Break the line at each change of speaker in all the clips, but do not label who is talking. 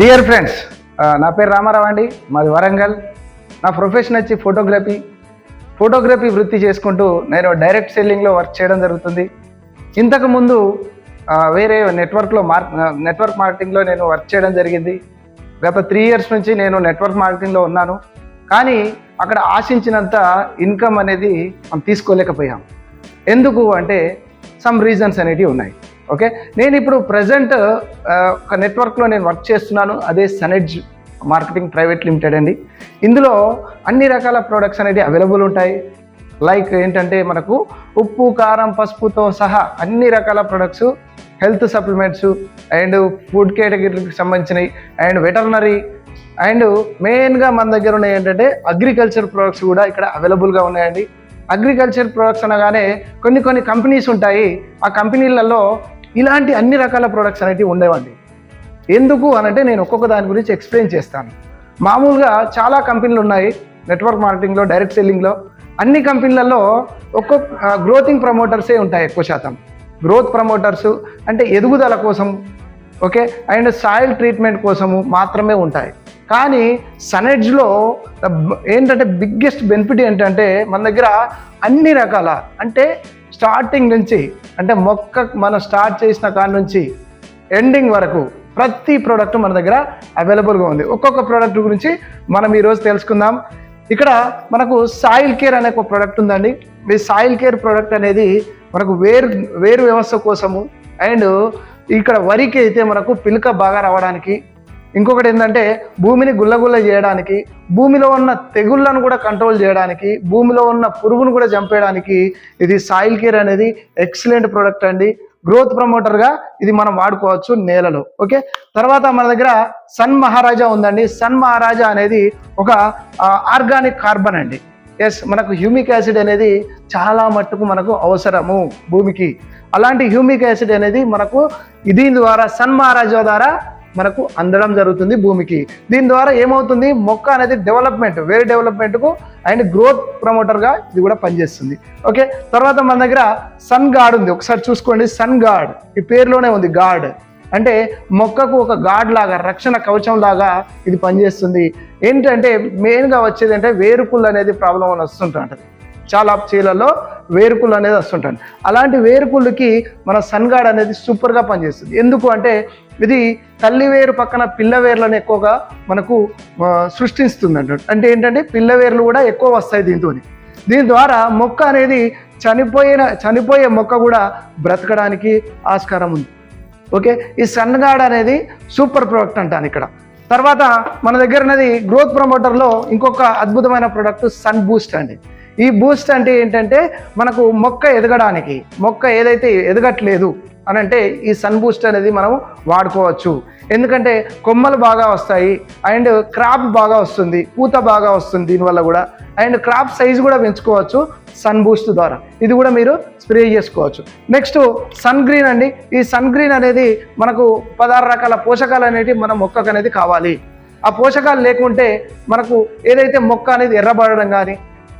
Dear friends నా పేరు రామారావు అండి. మాది వరంగల్. నా ప్రొఫెషన్ వచ్చి ఫోటోగ్రఫీ ఫోటోగ్రఫీ వృత్తి చేసుకుంటూ నేను డైరెక్ట్ సెల్లింగ్లో వర్క్ చేయడం జరుగుతుంది. ఇంతకుముందు వేరే నెట్వర్క్లో మార్ నెట్వర్క్ మార్కెటింగ్లో నేను వర్క్ చేయడం జరిగింది. గత త్రీ ఇయర్స్ నుంచి నేను నెట్వర్క్ మార్కెటింగ్లో ఉన్నాను. కానీ అక్కడ ఆశించినంత ఇన్కమ్ అనేది మనం తీసుకోలేకపోయాం. ఎందుకు అంటే సమ్ రీజన్స్ అనేటివి ఉన్నాయి. ఓకే? నేను ఇప్పుడు ప్రజెంట్ ఒక నెట్వర్క్లో నేను వర్క్ చేస్తున్నాను. అదే సనెడ్జ్ మార్కెటింగ్ ప్రైవేట్ లిమిటెడ్ అండి. ఇందులో అన్ని రకాల ప్రోడక్ట్స్ అనేది అవైలబుల్ ఉంటాయి. లైక్ ఏంటంటే మనకు ఉప్పు కారం పసుపుతో సహా అన్ని రకాల products health supplements and food కేటగిరీకి సంబంధించినవి అండ్ వెటర్నరీ అండ్ మెయిన్గా మన దగ్గర ఉన్నాయి ఏంటంటే అగ్రికల్చర్ ప్రొడక్ట్స్ కూడా ఇక్కడ అవైలబుల్గా ఉన్నాయండి. అగ్రికల్చర్ ప్రొడక్ట్స్ అనగానే కొన్ని కొన్ని కంపెనీస్ ఉంటాయి. ఆ కంపెనీలలో ఇలాంటి అన్ని రకాల ప్రొడక్ట్స్ అనేవి ఉండేవండి. ఎందుకు అనంటే నేను ఒక్కొక్క దాని గురించి ఎక్స్ప్లెయిన్ చేస్తాను. మామూలుగా చాలా కంపెనీలు ఉన్నాయి నెట్వర్క్ మార్కెటింగ్లో డైరెక్ట్ సెల్లింగ్లో అన్ని కంపెనీలలో ఒక్కొక్క గ్రోతింగ్ ప్రమోటర్సే ఉంటాయి ఎక్కువ శాతం. గ్రోత్ ప్రమోటర్స్ అంటే ఎదుగుదల కోసం ఓకే? అండ్ సాయిల్ ట్రీట్మెంట్ కోసము మాత్రమే ఉంటాయి. కానీ సనెడ్జ్లో ఏంటంటే బిగ్గెస్ట్ బెనిఫిట్ ఏంటంటే మన దగ్గర అన్ని రకాల అంటే స్టార్టింగ్ నుంచి అంటే మొక్క మనం స్టార్ట్ చేసిన కాడ నుంచి ఎండింగ్ వరకు ప్రతి ప్రోడక్ట్ మన దగ్గర అవైలబుల్గా ఉంది. ఒక్కొక్క ప్రోడక్ట్ గురించి మనం ఈరోజు తెలుసుకుందాం. ఇక్కడ మనకు సాయిల్ కేర్ అనే ఒక ప్రోడక్ట్ ఉందండి. ఈ సాయిల్ కేర్ ప్రోడక్ట్ అనేది మనకు వేరు వేరు వ్యవస్థ కోసము అండ్ ఇక్కడ వరికి అయితే మనకు పిలుక బాగా రావడానికి ఇంకొకటి ఏంటంటే భూమిని గుల్లగుల్ల చేయడానికి భూమిలో ఉన్న తెగుళ్ళను కూడా కంట్రోల్ చేయడానికి భూమిలో ఉన్న పురుగును కూడా చంపేయడానికి ఇది సాయిల్ కేర్ అనేది ఎక్సలెంట్ ప్రోడక్ట్ అండి. గ్రోత్ ప్రమోటర్గా ఇది మనం వాడుకోవచ్చు నేలలో ఓకే తర్వాత మన దగ్గర సన్ మహారాజా ఉందండి. సన్ మహారాజా అనేది ఒక ఆర్గానిక్ కార్బన్ అండి. ఎస్ మనకు హ్యూమిక్ యాసిడ్ అనేది చాలా మట్టుకు మనకు అవసరము భూమికి. అలాంటి హ్యూమిక్ యాసిడ్ అనేది మనకు దీని ద్వారా సన్ మహారాజా ద్వారా మనకు అందడం జరుగుతుంది భూమికి. దీని ద్వారా ఏమవుతుంది? మొక్క అనేది డెవలప్మెంట్ వేరే డెవలప్మెంట్కు అండ్ గ్రోత్ ప్రమోటర్గా ఇది కూడా పనిచేస్తుంది. ఓకే? తర్వాత మన దగ్గర సన్ గార్డ్ ఉంది. ఒకసారి చూసుకోండి. సన్ గార్డ్ ఈ పేరులోనే ఉంది గార్డ్ అంటే మొక్కకు ఒక గాడ్ లాగా రక్షణ కవచం లాగా ఇది పనిచేస్తుంది. ఏంటంటే మెయిన్గా వచ్చేది అంటే వేరుకుళ్ళు అనేది ప్రాబ్లం అని వస్తుంటుంది చాలా చీలలో వేరుకులు అనేది వస్తుంటుంది అలాంటి వేరుకుళ్ళకి మన సన్గాడ్ అనేది సూపర్గా పనిచేస్తుంది. ఎందుకు అంటే ఇది తల్లి వేరు పక్కన పిల్ల వేర్లను ఎక్కువగా మనకు సృష్టిస్తుంది అన్నట్టు అంటే ఏంటంటే పిల్ల వేర్లు కూడా ఎక్కువ వస్తాయి దీంతో దీని ద్వారా మొక్క అనేది చనిపోయిన చనిపోయే మొక్క కూడా బ్రతకడానికి ఆస్కారం ఉంది. ఓకే? ఈ సన్గాడ్ అనేది సూపర్ ప్రోడక్ట్ అంటాను ఇక్కడ. తర్వాత మన దగ్గర ఉన్నది గ్రోత్ ప్రమోటర్లో ఇంకొక అద్భుతమైన ప్రోడక్ట్ సన్ బూస్ట్ అండి. ఈ బూస్ట్ అంటే ఏంటంటే మనకు మొక్క ఎదగడానికి మొక్క ఏదైతే ఎదగట్లేదు అని అంటే ఈ సన్ బూస్ట్ అనేది మనం వాడుకోవచ్చు. ఎందుకంటే కొమ్మలు బాగా వస్తాయి అండ్ క్రాప్ బాగా వస్తుంది పూత బాగా వస్తుంది దీనివల్ల కూడా. అండ్ క్రాప్ సైజ్ కూడా పెంచుకోవచ్చు సన్ బూస్ట్ ద్వారా. ఇది కూడా మీరు స్ప్రే చేసుకోవచ్చు. నెక్స్ట్ సన్ గ్రీన్ అండి. ఈ సన్ గ్రీన్ అనేది మనకు పదహారు రకాల పోషకాలు అనేవి మన మొక్కకు అనేది కావాలి. ఆ పోషకాలు లేకుంటే మనకు ఏదైతే మొక్క అనేది ఎర్రబడడం కానీ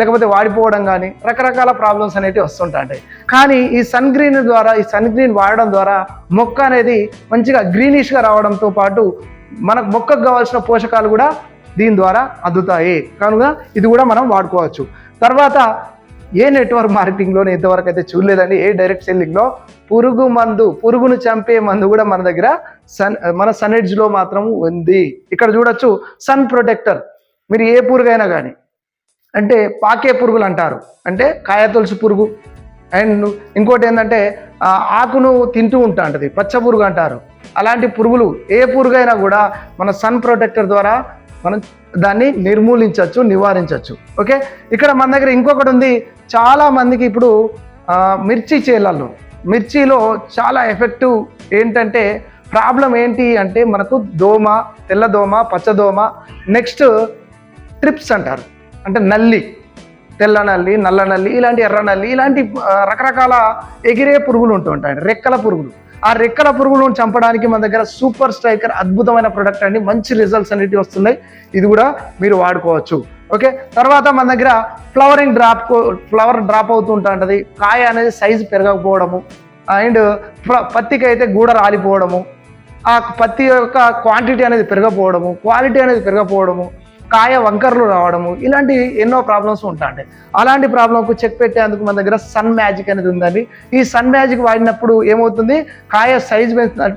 లేకపోతే వాడిపోవడం కానీ రకరకాల ప్రాబ్లమ్స్ అనేవి వస్తుంటాయి కానీ ఈ సన్ గ్రీన్ ద్వారా ఈ సన్ గ్రీన్ వాడడం ద్వారా మొక్క అనేది మంచిగా గ్రీనిష్గా రావడంతో పాటు మనకు మొక్కకు కావాల్సిన పోషకాలు కూడా దీని ద్వారా అందుతాయి. కనుక ఇది కూడా మనం వాడుకోవచ్చు. తర్వాత ఏ నెట్వర్క్ మార్కెటింగ్లో ఇంతవరకు అయితే చూడలేదండి. ఏ డైరెక్ట్ సెల్లింగ్లో పురుగు మందు పురుగును చంపే మందు కూడా మన దగ్గర సన్ మన సన్ ఎడ్జ్లో మాత్రం ఉంది. ఇక్కడ చూడొచ్చు సన్ ప్రొటెక్టర్ మీరు ఏ పురుగైనా కానీ అంటే పాకే పురుగులు అంటారు. అంటే కాయ తులసి పురుగు. అండ్ ఇంకోటి ఏంటంటే ఆకును తింటూ ఉంటా ఉంటుంది పచ్చ పురుగు అంటారు. అలాంటి పురుగులు ఏ పురుగైనా కూడా మన సన్ ప్రొటెక్టర్ ద్వారా మనం దాన్ని నిర్మూలించవచ్చు నివారించవచ్చు ఓకే? ఇక్కడ మన దగ్గర ఇంకొకటి ఉంది. చాలా మందికి ఇప్పుడు మిర్చి చేలల్లో మిర్చిలో చాలా ఎఫెక్టివ్ ఏంటంటే ప్రాబ్లం ఏంటి అంటే మనకు దోమ తెల్ల దోమ పచ్చ దోమ నెక్స్ట్ ట్రిప్స్ అంటారు. అంటే నల్లి తెల్ల నల్లి నల్ల నల్లి ఇలాంటి ఎర్ర నల్లి ఇలాంటి రకరకాల ఎగిరే పురుగులు ఉంటూ ఉంటాయి రెక్కల పురుగులు. ఆ రెక్కల పురుగులను చంపడానికి మన దగ్గర సూపర్ స్ట్రైకర్ అద్భుతమైన ప్రొడక్ట్ అండి. మంచి రిజల్ట్స్ అనేటివి వస్తున్నాయి. ఇది కూడా మీరు వాడుకోవచ్చు. ఓకే? తర్వాత మన దగ్గర ఫ్లవరింగ్ డ్రాప్ ఫ్లవర్ డ్రాప్ అవుతూ ఉంటుంది. కాయ అనేది సైజు పెరగకపోవడము. అండ్ పత్తికి అయితే గూడ రాలిపోవడము. ఆ పత్తి యొక్క క్వాంటిటీ అనేది పెరగపోవడము క్వాలిటీ అనేది పెరగపోవడము కాయ వంకర్లు రావడము ఇలాంటి ఎన్నో ప్రాబ్లమ్స్ ఉంటాయి అలాంటి ప్రాబ్లంకు చెక్ పెట్టేందుకు మన దగ్గర సన్ మ్యాజిక్ అనేది ఉందండి. ఈ సన్ మ్యాజిక్ వాడినప్పుడు ఏమవుతుంది? కాయ సైజ్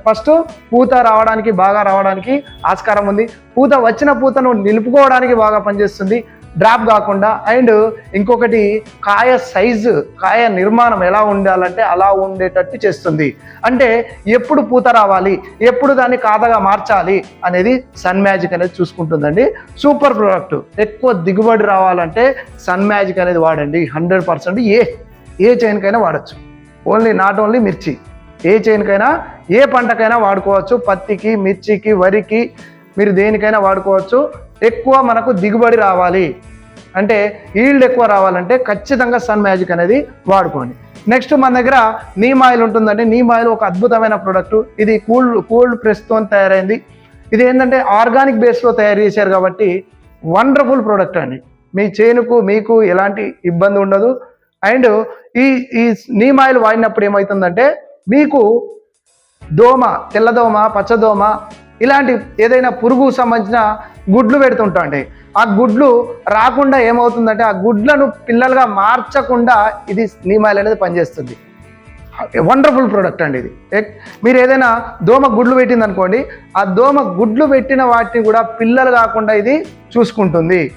ఫస్ట్ పూత రావడానికి బాగా రావడానికి ఆస్కారం ఉంది. పూత వచ్చిన పూతను నిలుపుకోవడానికి బాగా పనిచేస్తుంది. డ్రాప్ కాకుండా అండ్ ఇంకొకటి కాయ సైజు కాయ నిర్మాణం ఎలా ఉండాలంటే అలా ఉండేటట్టు చేస్తుంది. అంటే ఎప్పుడు పూత రావాలి ఎప్పుడు దాన్ని కాదగా మార్చాలి అనేది సన్ మ్యాజిక్ అనేది చూసుకుంటుందండి. Super product. ఎక్కువ దిగుబడి రావాలంటే సన్ మ్యాజిక్ అనేది వాడండి. హండ్రెడ్ పర్సెంట్ ఏ ఏ చైన్కైనా వాడచ్చు. ఓన్లీ నాట్ ఓన్లీ మిర్చి. ఏ చైన్కైనా ఏ పంటకైనా వాడుకోవచ్చు. పత్తికి మిర్చికి వరికి మీరు దేనికైనా వాడుకోవచ్చు. ఎక్కువ మనకు దిగుబడి రావాలి. అంటే ఈల్డ్ ఎక్కువ రావాలంటే ఖచ్చితంగా సన్ మ్యాజిక్ అనేది వాడుకోండి. నెక్స్ట్ మన దగ్గర నీమ్ ఆయిల్ ఉంటుందండి. నీమ్ ఆయిల్ ఒక అద్భుతమైన ప్రోడక్ట్ ఇది కూల్డ్ కూల్డ్ ప్రెస్తో తయారైంది. ఇది ఏంటంటే ఆర్గానిక్ బేస్లో తయారు చేశారు కాబట్టి వండర్ఫుల్ ప్రోడక్ట్ అండి. మీ చేనుకు మీకు ఎలాంటి ఇబ్బంది ఉండదు. అండ్ ఈ ఈ నీమ్ ఆయిల్ వాడినప్పుడు ఏమవుతుందంటే మీకు దోమ తెల్లదోమ పచ్చదోమ ఇలాంటి ఏదైనా పురుగు సంబంధించిన గుడ్లు పెడుతుంటాయి ఆ గుడ్లు రాకుండా ఏమవుతుందంటే ఆ గుడ్లను పిల్లలుగా మార్చకుండా ఇది నీమాయిల్ అనేది పనిచేస్తుంది. వండర్ఫుల్ ప్రోడక్ట్ అండి ఇది. మీరు ఏదైనా దోమ గుడ్లు పెట్టింది అనుకోండి ఆ దోమ గుడ్లు పెట్టిన వాటిని కూడా పిల్లలు కాకుండా ఇది చూసుకుంటుంది.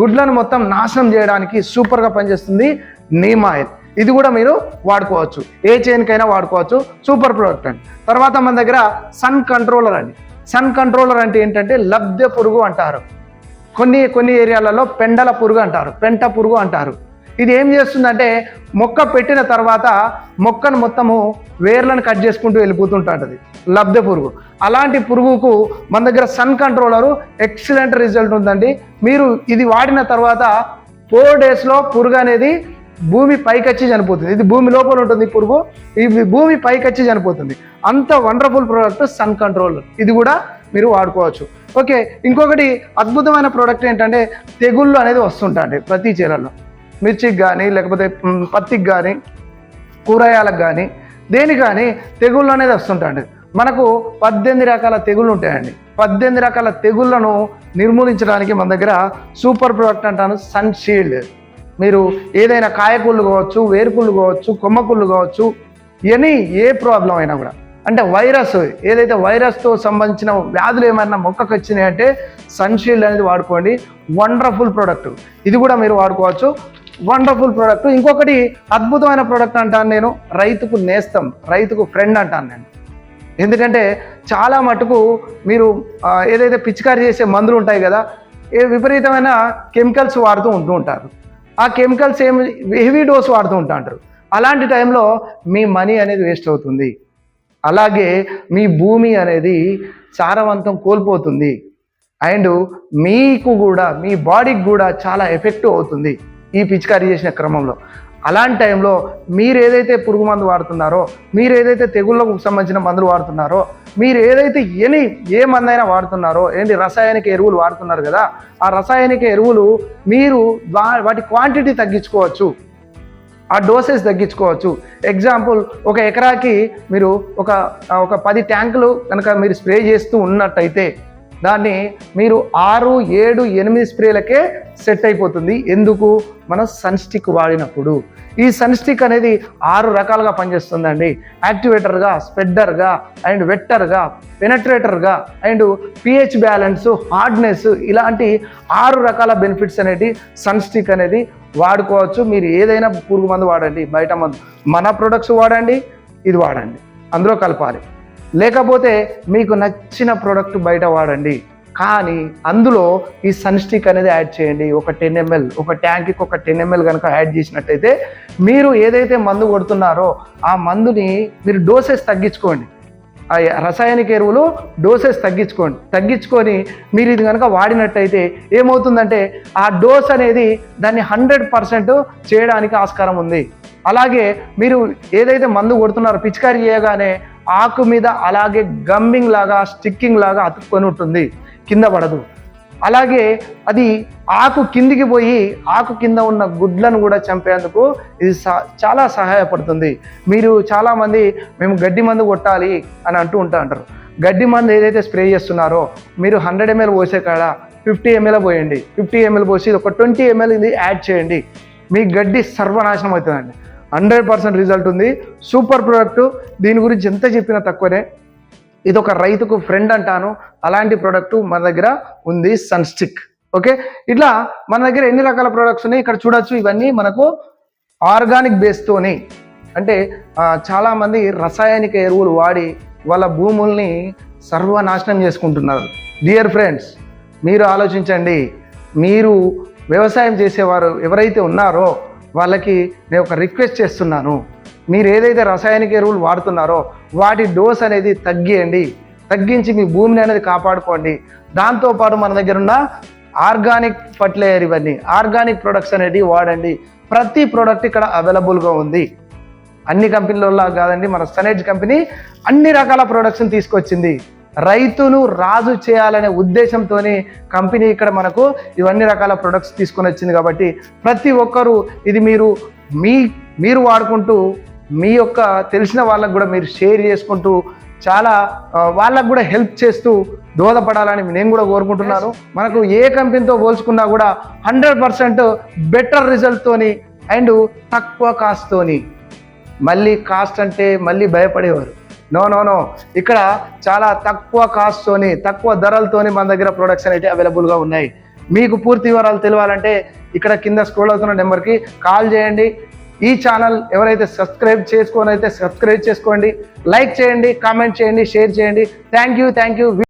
గుడ్లను మొత్తం నాశనం చేయడానికి సూపర్గా పనిచేస్తుంది నీమ్ ఆయిల్ ఇది కూడా మీరు వాడుకోవచ్చు. ఏ చైన్కైనా వాడుకోవచ్చు. సూపర్ ప్రోడక్ట్ అండి. తర్వాత మన దగ్గర సన్ కంట్రోలర్ అండి. సన్ కంట్రోలర్ అంటే ఏంటంటే లబ్ధ పురుగు అంటారు. కొన్ని కొన్ని ఏరియాలలో పెండల పురుగు అంటారు. పెంట పురుగు అంటారు. ఇది ఏం చేస్తుందంటే మొక్క పెట్టిన తర్వాత మొక్కను మొత్తము వేర్లను కట్ చేసుకుంటూ వెళ్ళిపోతుంటుంది లబ్ధ పురుగు. అలాంటి పురుగుకు మన దగ్గర సన్ కంట్రోలరు ఎక్సలెంట్ రిజల్ట్ ఉందండి. మీరు ఇది వాడిన తర్వాత ఫోర్ డేస్లో పురుగు అనేది భూమి పైకొచ్చి చనిపోతుంది. ఇది భూమి లోపల ఉంటుంది పురుగు ఇది భూమి పైకొచ్చి చనిపోతుంది. అంత వండర్ఫుల్ ప్రోడక్ట్ సన్ కంట్రోల్ ఇది కూడా మీరు వాడుకోవచ్చు. ఓకే ఇంకొకటి అద్భుతమైన ప్రోడక్ట్ ఏంటంటే తెగుళ్ళు అనేది వస్తుంటాయండి ప్రతి చీరల్లో మిర్చికి కానీ లేకపోతే పత్తికి కానీ కూరగాయలకు కానీ దేనికి కానీ తెగుళ్ళు అనేది వస్తుంటాయండి. మనకు పద్దెనిమిది రకాల తెగుళ్ళు ఉంటాయండి. పద్దెనిమిది రకాల తెగుళ్ళను నిర్మూలించడానికి మన దగ్గర సూపర్ ప్రోడక్ట్ అంటాను సన్ షీల్డ్ మీరు ఏదైనా కాయకూళ్ళు కావచ్చు వేరుకుళ్ళు కావచ్చు కొమ్మకుళ్ళు కావచ్చు ఎనీ ఏ ప్రాబ్లం అయినా కూడా. అంటే వైరస్ ఏదైతే వైరస్తో సంబంధించిన వ్యాధులు ఏమైనా మొక్కకు వచ్చినాయంటే సన్షీల్డ్ అనేది వాడుకోండి. Wonderful product. ఇది కూడా మీరు వాడుకోవచ్చు. Wonderful product. ఇంకొకటి అద్భుతమైన ప్రోడక్ట్ అంటాను నేను రైతుకు నేస్తం రైతుకు ఫ్రెండ్ అంటాను నేను. ఎందుకంటే చాలా మటుకు మీరు ఏదైతే పిచికారి చేసే మందులు ఉంటాయి కదా ఏ విపరీతమైన కెమికల్స్ వాడుతూ ఉంటూ ఉంటారు. ఆ కెమికల్స్ ఏమి హెవీ డోస్ వాడుతూ ఉంటా ఉంటారు అలాంటి టైంలో మీ మనీ అనేది వేస్ట్ అవుతుంది. అలాగే మీ భూమి అనేది సారవంతం కోల్పోతుంది. అండ్ మీకు కూడా మీ బాడీకి కూడా చాలా ఎఫెక్టివ్ అవుతుంది ఈ పిచికారీ చేసిన క్రమంలో. అలాంటి టైంలో మీరు ఏదైతే పురుగు మందు వాడుతున్నారో మీరు ఏదైతే తెగుళ్ళకు సంబంధించిన మందులు వాడుతున్నారో మీరు ఏదైతే ఎని ఏ మందైనా వాడుతున్నారో ఏంటి రసాయనిక ఎరువులు వాడుతున్నారు కదా ఆ రసాయనిక ఎరువులు మీరు వా- వాటి క్వాంటిటీ తగ్గించుకోవచ్చు. ఆ డోసెస్ తగ్గించుకోవచ్చు. ఎగ్జాంపుల్ ఒక ఎకరాకి మీరు ఒక ఒక పది ట్యాంకులు కనుక మీరు స్ప్రే చేస్తూ ఉన్నట్టయితే దాన్ని మీరు ఆరు ఏడు ఎనిమిది స్ప్రేలకే సెట్ అయిపోతుంది. ఎందుకు? మనం సన్ స్టిక్ వాడినప్పుడు. ఈ సన్ స్టిక్ అనేది ఆరు రకాలుగా పనిచేస్తుందండి. యాక్టివేటర్గా స్పెడ్డర్గా అండ్ వెట్టర్గా పెనట్రేటర్గా అండ్ పిహెచ్ బ్యాలెన్స్ హార్డ్నెస్ ఇలాంటి ఆరు రకాల బెనిఫిట్స్ అనేది సన్ స్టిక్ అనేది వాడుకోవచ్చు. మీరు ఏదైనా పురుగు మందు వాడండి బయట మందు. మన ప్రొడక్ట్స్ వాడండి ఇది వాడండి. అందులో కలపాలి. లేకపోతే మీకు నచ్చిన ప్రోడక్ట్ బయట వాడండి. కానీ అందులో ఈ సన్ స్టిక్ అనేది యాడ్ చేయండి. ఒక టెన్ ఎంఎల్ ఒక ట్యాంక్కి ఒక టెన్ ఎంఎల్ కనుక యాడ్ చేసినట్టయితే మీరు ఏదైతే మందు కొడుతున్నారో ఆ మందుని మీరు డోసెస్ తగ్గించుకోండి. ఆ రసాయనిక ఎరువులు డోసెస్ తగ్గించుకోండి. తగ్గించుకొని మీరు ఇది కనుక వాడినట్టయితే ఏమవుతుందంటే ఆ డోస్ అనేది దాన్ని హండ్రెడ్ పర్సెంట్ చేయడానికి ఆస్కారం ఉంది. అలాగే మీరు ఏదైతే మందు కొడుతున్నారో పిచికారీ చేయగానే ఆకు మీద అలాగే గమ్మింగ్ లాగా స్టిక్కింగ్ లాగా అతుక్కొని ఉంటుంది. కింద పడదు. అలాగే అది ఆకు కిందికి పోయి ఆకు కింద ఉన్న గుడ్లను కూడా చంపేందుకు ఇది సా- చాలా సహాయపడుతుంది. మీరు చాలామంది మేము గడ్డి మందు కొట్టాలి అని అంటూ ఉంటా అంటారు. గడ్డి మందు ఏదైతే స్ప్రే చేస్తున్నారో మీరు హండ్రెడ్ ఎంఎల్ పోసే కాడ ఫిఫ్టీ ఎంఎల్ పోయండి. ఫిఫ్టీ ఎంఎల్ పోసి ఒక ట్వంటీ ఎంఎల్ ఇది యాడ్ చేయండి. మీ గడ్డి సర్వనాశనం అవుతుందండి. హండ్రెడ్ పర్సెంట్ రిజల్ట్ ఉంది. Super product. దీని గురించి ఎంత చెప్పినా తక్కువనే. ఇది ఒక రైతుకు ఫ్రెండ్ అంటాను. అలాంటి ప్రోడక్ట్ మన దగ్గర ఉంది సన్ స్టిక్ ఓకే? ఇట్లా మన దగ్గర ఎన్ని రకాల ప్రోడక్ట్స్ ఉన్నాయి? ఇక్కడ చూడొచ్చు. ఇవన్నీ మనకు ఆర్గానిక్ బేస్తోని అంటే చాలామంది రసాయనిక ఎరువులు వాడి వాళ్ళ భూముల్ని సర్వనాశనం చేసుకుంటున్నారు. డియర్ ఫ్రెండ్స్ మీరు ఆలోచించండి. మీరు వ్యవసాయం చేసేవారు ఎవరైతే ఉన్నారో వాళ్ళకి నేను ఒక రిక్వెస్ట్ చేస్తున్నాను. మీరు ఏదైతే రసాయనిక ఎరువులు వాడుతున్నారో వాటి డోస్ అనేది తగ్గియండి. తగ్గించి మీ భూమిని అనేది కాపాడుకోండి. దాంతోపాటు మన దగ్గర ఉన్న ఆర్గానిక్ ఫర్టిలైజర్ ఇవన్నీ ఆర్గానిక్ ప్రొడక్ట్స్ అనేటివి వాడండి. ప్రతి ప్రోడక్ట్ ఇక్కడ అవైలబుల్గా ఉంది. అన్ని కంపెనీలలో కాదండి మన సనేజ్ కంపెనీ అన్ని రకాల ప్రొడక్ట్స్ని తీసుకొచ్చింది. రైతును రాజు చేయాలనే ఉద్దేశంతోనే కంపెనీ ఇక్కడ మనకు ఇవన్నీ రకాల ప్రొడక్ట్స్ తీసుకొని వచ్చింది కాబట్టి ప్రతి ఒక్కరూ ఇది మీరు మీ మీరు వాడుకుంటూ మీ యొక్క తెలిసిన వాళ్ళకు కూడా మీరు షేర్ చేసుకుంటూ చాలా వాళ్ళకు కూడా హెల్ప్ చేస్తూ దోహదపడాలని నేను కూడా కోరుకుంటున్నాను. మనకు ఏ కంపెనీతో పోల్చుకున్నా కూడా హండ్రెడ్ పర్సెంట్ బెటర్ రిజల్ట్తోని అండ్ తక్కువ కాస్ttోని మళ్ళీ కాస్ట్ అంటే మళ్ళీ భయపడేవారు. నో నో నో ఇక్కడ చాలా తక్కువ కాస్ttోని తక్కువ ధరలతోని మన దగ్గర ప్రొడక్ట్స్ అయితే అవైలబుల్గా ఉన్నాయి. మీకు పూర్తి వివరాలు తెలియాలంటే ఇక్కడ కింద స్క్రోల్ అవుతున్న నెంబర్కి కాల్ చేయండి. ఈ ఛానల్ ఎవరైతే సబ్స్క్రైబ్ చేసుకోనైతే అయితే సబ్స్క్రైబ్ చేసుకోండి. లైక్ చేయండి కామెంట్ చేయండి షేర్ చేయండి. Thank you thank you